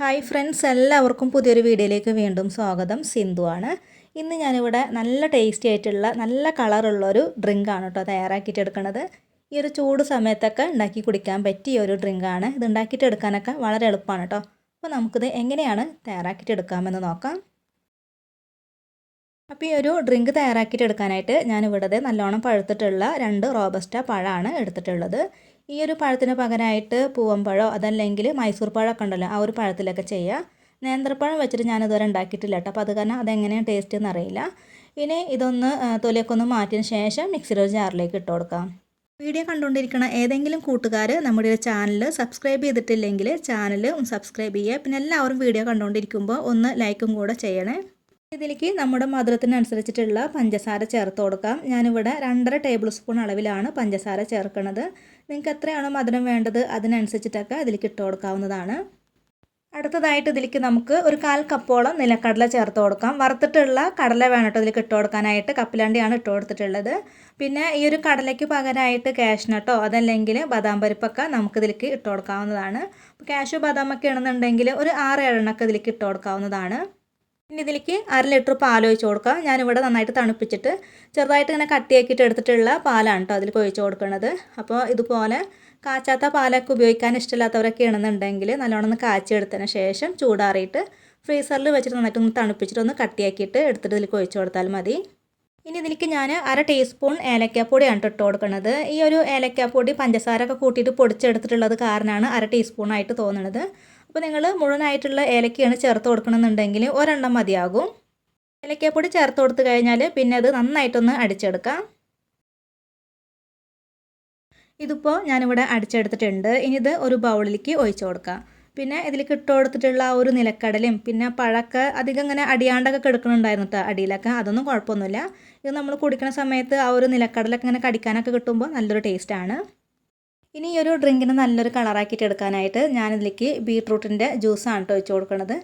Hi friends എല്ലാവർക്കും പുതിയൊരു വീഡിയോയിലേക്ക് വീണ്ടും സ്വാഗതം. സിന്ധു ആണ്. ഇന്ന് ഞാനിവിടെ നല്ല ടേസ്റ്റി ആയിട്ടുള്ള നല്ല കളറുള്ളൊരു ഡ്രിങ്കാണ് കേട്ടോ തയ്യാറാക്കിയിട്ട് എടുക്കുന്നത് ഈ ഒരു ചൂട് സമയത്തൊക്കെ ഉണ്ടാക്കി കുടിക്കാൻ പറ്റിയ ഒരു ഡ്രിങ്കാണ് ഇത് ഉണ്ടാക്കിയിട്ട് എടുക്കാനൊക്കെ വളരെ എളുപ്പമാണ് കേട്ടോ. അപ്പോൾ നമുക്കിത് എങ്ങനെയാണ് തയ്യാറാക്കിയിട്ട് എടുക്കാമെന്ന് നോക്കാം. അപ്പോൾ ഈ ഒരു ഡ്രിങ്ക് തയ്യാറാക്കിയിട്ട് എടുക്കാനായിട്ട് ഞാനിവിടെ നല്ലോണം പഴുത്തിട്ടുള്ള രണ്ട് റോബസ്റ്റ പഴമാണ് എടുത്തിട്ടുള്ളത്. ഈ ഒരു പഴത്തിന് പകരമായിട്ട് പൂവമ്പഴോ അതല്ലെങ്കിൽ മൈസൂർ പഴമൊക്കെ ഉണ്ടല്ലോ ആ ഒരു പഴത്തിലൊക്കെ ചെയ്യുക. നേന്ത്രപ്പഴം വെച്ചിട്ട് ഞാനിതുവരെ ഉണ്ടാക്കിയിട്ടില്ല കേട്ടോ. അപ്പോൾ അത് കാരണം അതെങ്ങനെയാണ് ടേസ്റ്റ് എന്ന് അറിയില്ല. ഇനി ഇതൊന്ന് തൊലിയൊക്കെ ഒന്ന് മാറ്റിയതിന് ശേഷം മിക്സിയുടെ ഒരു ജാറിലേക്ക് ഇട്ട് കൊടുക്കാം. വീഡിയോ കണ്ടുകൊണ്ടിരിക്കുന്ന ഏതെങ്കിലും കൂട്ടുകാർ നമ്മുടെ ഒരു ചാനൽ സബ്സ്ക്രൈബ് ചെയ്തിട്ടില്ലെങ്കിൽ ചാനൽ സബ്സ്ക്രൈബ് ചെയ്യുക. പിന്നെ എല്ലാവരും വീഡിയോ കണ്ടുകൊണ്ടിരിക്കുമ്പോൾ ഒന്ന് ലൈക്കും കൂടെ ചെയ്യണേ. ഇതിലേക്ക് നമ്മുടെ മധുരത്തിനനുസരിച്ചിട്ടുള്ള പഞ്ചസാര ചേർത്ത് കൊടുക്കാം. ഞാനിവിടെ രണ്ടര ടേബിൾ സ്പൂൺ അളവിലാണ് പഞ്ചസാര ചേർക്കുന്നത്. നിങ്ങൾക്ക് എത്രയാണോ മധുരം വേണ്ടത് അതിനനുസരിച്ചിട്ടൊക്കെ ഇതിലേക്ക് ഇട്ട് കൊടുക്കാവുന്നതാണ്. അടുത്തതായിട്ട് ഇതിലേക്ക് നമുക്ക് ഒരു കാൽ കപ്പോളം നിലക്കടല ചേർത്ത് കൊടുക്കാം. വറുത്തിട്ടുള്ള കടല വേണം കേട്ടോ ഇതിലേക്ക് ഇട്ട് കൊടുക്കാനായിട്ട്. കപ്പിലാണ്ടിയാണ് ഇട്ട് കൊടുത്തിട്ടുള്ളത്. പിന്നെ ഈ ഒരു കടലയ്ക്ക് പകരമായിട്ട് കാഷ്നട്ടോ അതല്ലെങ്കിൽ ബദാം പരിപ്പൊക്കെ നമുക്ക് ഇതിലേക്ക് ഇട്ട് കൊടുക്കാവുന്നതാണ്. ബദാം ബദാമൊക്കെ ആണെന്നുണ്ടെങ്കിൽ ഒരു ആറ് ഏഴെണ്ണൊക്കെ ഇതിലേക്ക് ഇട്ട് കൊടുക്കാവുന്നതാണ്. ഇനി ഇതിലേക്ക് അര ലിറ്റർ പാൽ ഒഴിച്ച് കൊടുക്കുക. ഞാനിവിടെ നന്നായിട്ട് തണുപ്പിച്ചിട്ട് ചെറുതായിട്ട് ഇങ്ങനെ കട്ടിയാക്കിയിട്ട് എടുത്തിട്ടുള്ള പാലാണ് കേട്ടോ അതിലേക്ക് ഒഴിച്ച് കൊടുക്കുന്നത്. അപ്പോൾ ഇതുപോലെ കാച്ചാത്ത പാലൊക്കെ ഉപയോഗിക്കാൻ ഇഷ്ടമില്ലാത്തവരൊക്കെ ആണെന്നുണ്ടെങ്കിൽ നല്ലോണം ഒന്ന് കാച്ചിയെടുത്തതിന് ശേഷം ചൂടാറിയിട്ട് ഫ്രീസറിൽ വെച്ചിട്ട് നന്നായിട്ട് ഒന്ന് തണുപ്പിച്ചിട്ട് ഒന്ന് കട്ടിയാക്കിയിട്ട് എടുത്തിട്ട് ഇതിലേക്ക് ഒഴിച്ച് കൊടുത്താൽ മതി. ഇനി ഇതിലേക്ക് ഞാൻ അര ടീസ്പൂൺ ഏലക്കാപ്പൊടിയാണ് ഇട്ട് കൊടുക്കുന്നത്. ഈ ഒരു ഏലക്കാപ്പൊടി പഞ്ചസാര ഒക്കെ കൂട്ടിയിട്ട് പൊടിച്ചെടുത്തിട്ടുള്ളത് കാരണമാണ് അര ടീസ്പൂണായിട്ട് തോന്നുന്നത് അപ്പോൾ നിങ്ങൾ മുഴുവനായിട്ടുള്ള ഏലക്കയാണ് ചേർത്ത് കൊടുക്കണമെന്നുണ്ടെങ്കിൽ ഒരെണ്ണം മതിയാകും. ഏലക്കപ്പൊടി ചേർത്ത് കൊടുത്തു കഴിഞ്ഞാൽ പിന്നെ അത് നന്നായിട്ടൊന്ന് അടിച്ചെടുക്കാം. ഇതിപ്പോൾ ഞാനിവിടെ അടിച്ചെടുത്തിട്ടുണ്ട്. ഇനി ഇത് ഒരു ബൗളിലേക്ക് ഒഴിച്ചു കൊടുക്കാം. പിന്നെ ഇതിലേക്ക് ഇട്ട് കൊടുത്തിട്ടുള്ള ആ ഒരു നിലക്കടലും പിന്നെ പഴക്ക അധികം ഇങ്ങനെ അടിയാണ്ടൊക്കെ കിടക്കുന്നുണ്ടായിരുന്നു കേട്ടോ അടിയിലൊക്കെ. അതൊന്നും കുഴപ്പമൊന്നുമില്ല. ഇത് നമ്മൾ കുടിക്കുന്ന സമയത്ത് ആ ഒരു നിലക്കടലൊക്കെ ഇങ്ങനെ കടിക്കാനൊക്കെ കിട്ടുമ്പോൾ നല്ലൊരു ടേസ്റ്റാണ് ഇനി ഈ ഒരു ഡ്രിങ്കിന് നല്ലൊരു കളറാക്കിയിട്ട് എടുക്കാനായിട്ട് ഞാനിതിലേക്ക് ബീട്രൂട്ടിന്റെ ജ്യൂസാണ് കേട്ടോ ഒഴിച്ച് കൊടുക്കുന്നത്.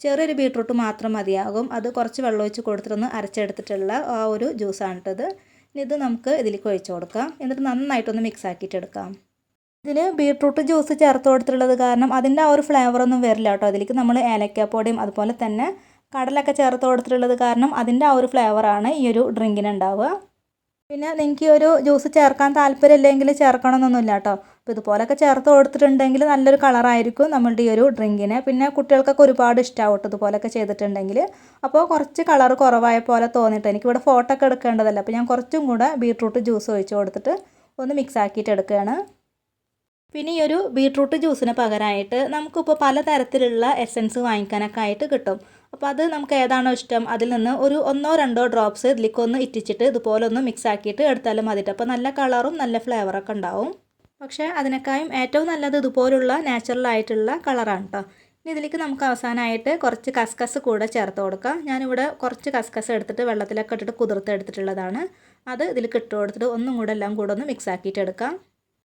ചെറിയൊരു ബീട്രൂട്ട് മാത്രം മതിയാകും. അത് കുറച്ച് വെള്ളം ഒഴിച്ച് കൊടുത്തിട്ടൊന്ന് അരച്ചെടുത്തിട്ടുള്ള ആ ഒരു ജ്യൂസാണ് കേട്ടത് ഇനി ഇത് നമുക്ക് ഇതിലേക്ക് ഒഴിച്ചു കൊടുക്കാം. എന്നിട്ട് നന്നായിട്ടൊന്ന് മിക്സ് ആക്കിയിട്ട് എടുക്കാം. ഇതിൽ ബീട്രൂട്ട് ജ്യൂസ് ചേർത്ത് കൊടുത്തിട്ടുള്ളത് കാരണം അതിന്റെ ആ ഒരു ഫ്ലേവറൊന്നും വരില്ല കേട്ടോ അതിലേക്ക് നമ്മൾ ഏലക്കാപ്പൊടിയും അതുപോലെ തന്നെ കടലൊക്കെ ചേർത്ത് കൊടുത്തിട്ടുള്ളത് കാരണം അതിന്റെ ആ ഒരു ഫ്ലേവറാണ് ഈ ഒരു ഡ്രിങ്കിന് ഉണ്ടാവുക. പിന്നെ നിങ്ങൾക്ക് ഒരു ജ്യൂസ് ചേർക്കാൻ താല്പര്യമില്ലെങ്കിൽ ചേർക്കണമെന്നൊന്നുമില്ല കേട്ടോ അപ്പോൾ ഇതുപോലൊക്കെ ചേർത്ത് കൊടുത്തിട്ടുണ്ടെങ്കിൽ നല്ലൊരു കളറായിരിക്കും നമ്മളുടെ ഈ ഒരു ഡ്രിങ്കിന് പിന്നെ കുട്ടികൾക്കൊക്കെ ഒരുപാട് ഇഷ്ടമാവും കേട്ടോ ഇതുപോലൊക്കെ ചെയ്തിട്ടുണ്ടെങ്കിൽ. അപ്പോൾ കുറച്ച് കളർ കുറവായ പോലെ തോന്നിയിട്ട് എനിക്കിവിടെ ഫോട്ടോ ഒക്കെ എടുക്കേണ്ടതല്ല. അപ്പോൾ ഞാൻ കുറച്ചും കൂടെ ബീട്രൂട്ട് ജ്യൂസ് ഒഴിച്ച് കൊടുത്തിട്ട് ഒന്ന് മിക്സ് ആക്കിയിട്ട് എടുക്കുകയാണ്. പിന്നെ ഈ ഒരു ബീട്രൂട്ട് ജ്യൂസിന് പകരമായിട്ട് നമുക്കിപ്പോൾ പലതരത്തിലുള്ള എസൻസ് വാങ്ങിക്കാനൊക്കെ ആയിട്ട് കിട്ടും. അപ്പോൾ അത് നമുക്ക് ഏതാണോ ഇഷ്ടം അതിൽ നിന്ന് ഒരു ഒന്നോ രണ്ടോ ഡ്രോപ്സ് ഇതിലേക്ക് ഒന്ന് ഇറ്റിച്ചിട്ട് ഇതുപോലെ ഒന്ന് മിക്സ് ആക്കിയിട്ട് എടുത്താലും മതിയിട്ട് അപ്പോൾ നല്ല കളറും നല്ല ഫ്ലേവറൊക്കെ ഉണ്ടാവും. പക്ഷേ അതിനേക്കായും ഏറ്റവും നല്ലത് ഇതുപോലുള്ള നാച്ചുറൽ ആയിട്ടുള്ള കളറാണ് കേട്ടോ ഇനി ഇതിലേക്ക് നമുക്ക് അവസാനമായിട്ട് കുറച്ച് കസ്കസ് കൂടെ ചേർത്ത് കൊടുക്കാം. ഞാനിവിടെ കുറച്ച് കസ്കസ് എടുത്തിട്ട് വെള്ളത്തിലൊക്കെ ഇട്ടിട്ട് കുതിർത്ത് എടുത്തിട്ടുള്ളതാണ്. അത് ഇതിലേക്ക് ഇട്ട് കൊടുത്തിട്ട് ഒന്നും കൂടെ എല്ലാം കൂടെ ഒന്ന് മിക്സ് ആക്കിയിട്ട് എടുക്കാം.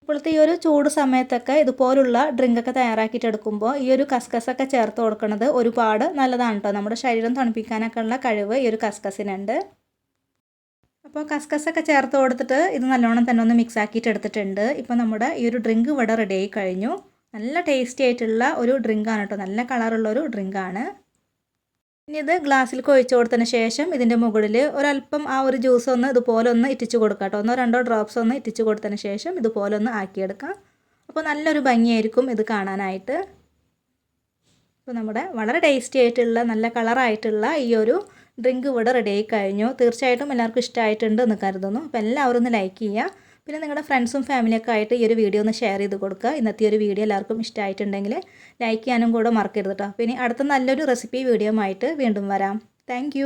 ഇപ്പോഴത്തെ ഈ ഒരു ചൂട് സമയത്തൊക്കെ ഇതുപോലുള്ള ഡ്രിങ്കൊക്കെ തയ്യാറാക്കിയിട്ട് എടുക്കുമ്പോൾ ഈ ഒരു കസ്കസൊക്കെ ചേർത്ത് കൊടുക്കുന്നത് ഒരുപാട് നല്ലതാണ് കേട്ടോ നമ്മുടെ ശരീരം തണുപ്പിക്കാനൊക്കെ ഉള്ള കഴിവ് ഈ ഒരു കസ്കസിനുണ്ട്. അപ്പോൾ കസ്കസൊക്കെ ചേർത്ത് കൊടുത്തിട്ട് ഇത് നല്ലോണം തന്നെ ഒന്ന് മിക്സ് ആക്കിയിട്ട് എടുത്തിട്ടുണ്ട്. ഇപ്പോൾ നമ്മുടെ ഈ ഒരു ഡ്രിങ്ക് ഇവിടെ റെഡി ആയി കഴിഞ്ഞു. നല്ല ടേസ്റ്റി ആയിട്ടുള്ള ഒരു ഡ്രിങ്കാണ് കേട്ടോ നല്ല കളറുള്ള ഒരു ഡ്രിങ്കാണ് ഇനി ഇത് ഗ്ലാസ്സിൽ കൊഴിച്ച് കൊടുത്തതിന് ശേഷം ഇതിന്റെ മുകളിൽ ഒരല്പം ആ ഒരു ജ്യൂസ് ഒന്ന് ഇതുപോലെ ഒന്ന് ഇറ്റിച്ച് കൊടുക്കാം കേട്ടോ. ഒന്നോ രണ്ടോ ഡ്രോപ്സ് ഒന്ന് ഇറ്റിച്ച് കൊടുത്തതിന് ശേഷം ഇതുപോലെ ഒന്ന് ആക്കിയെടുക്കാം. അപ്പോൾ നല്ലൊരു ഭംഗിയായിരിക്കും ഇത് കാണാനായിട്ട്. അപ്പോൾ നമ്മുടെ വളരെ ടേസ്റ്റി ആയിട്ടുള്ള നല്ല കളറായിട്ടുള്ള ഈ ഒരു ഡ്രിങ്ക് ഇവിടെ റെഡിയായി കഴിഞ്ഞു. തീർച്ചയായിട്ടും എല്ലാവർക്കും ഇഷ്ടമായിട്ടുണ്ട് എന്ന് കരുതുന്നു. അപ്പോൾ എല്ലാവരും ഒന്ന് ലൈക്ക് ചെയ്യുക. പിന്നെ നിങ്ങളുടെ ഫ്രണ്ട്സും ഫാമിലിയൊക്കെ ആയിട്ട് ഈ ഒരു വീഡിയോ ഒന്ന് ഷെയർ ചെയ്ത് കൊടുക്കുക. ഇന്നത്തെ ഒരു വീഡിയോ എല്ലാവർക്കും ഇഷ്ടമായിട്ടുണ്ടെങ്കിൽ ലൈക്ക് ചെയ്യാനും കൂടെ മറക്കരുത് കേട്ടോ പിന്നെ അടുത്ത നല്ലൊരു റെസിപ്പി വീഡിയോ ആയിട്ട് വീണ്ടും വരാം. താങ്ക്